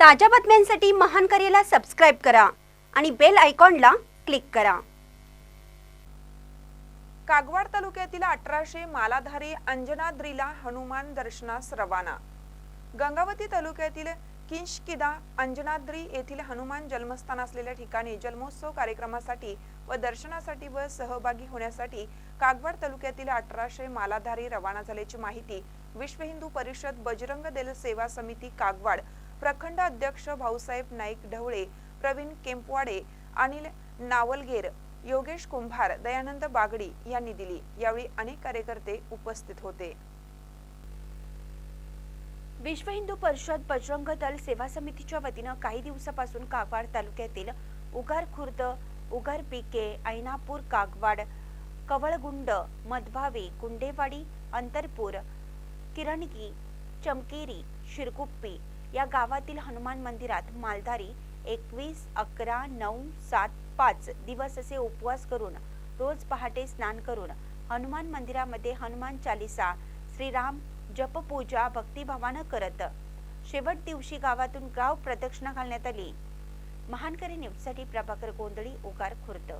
ताज्या बातम्यांसाठी महान करेला सबस्क्राईब करा आणि बेल आयकॉनला क्लिक करा. कागवाड तालुक्यातील अठराशे मालाधारी अंजनाद्रीला हनुमान दर्शनास रवाना. गंगावती तालुक्यातील किंशकिदा अंजनाद्री येथील हनुमान जन्मस्थान असलेल्या ठिकाणी जन्मोत्सव कार्यक्रमासाठी व दर्शनासाठी व सहभागी होण्यासाठी कागवाड तालुक्यातील अठराशे मालाधारी रवाना झाल्याची माहिती विश्व हिंदू परिषद बजरंग दल सेवा समिती कागवाड प्रखंड अध्यक्ष भाऊसाहेब नाईक ढवळे प्रवीण केंपवाडे अनिल नावलगेर योगेश कुंभार दयानंद बागडी यांनी दिली. यावेळी अनेक कार्यकर्ते उपस्थित होते. विश्व हिंदू परिषद बजरंग दल सेवा समितीच्या वतीनं काही दिवसापासून कागवाड तालुक्यातील उगार खुर्द उगार पिके ऐनापूर कागवाड कवळगुंड मधभावी गुंडेवाडी अंतरपूर किरणगी चमकेरी शिरकुप्पी या गावातील हनुमान मंदिरात मालधारी एकवीस अकरा नऊ सात पाच दिवस असे उपवास करून रोज पहाटे स्नान करून हनुमान मंदिरामध्ये हनुमान चालिसा श्रीराम जपपूजा भक्तिभावानं करत शेवट दिवशी गावातून गाव प्रदक्षिणा घालण्यात आली. महानकरी न्यूजसाठी प्रभाकर गोंधळी उगार खुर्द.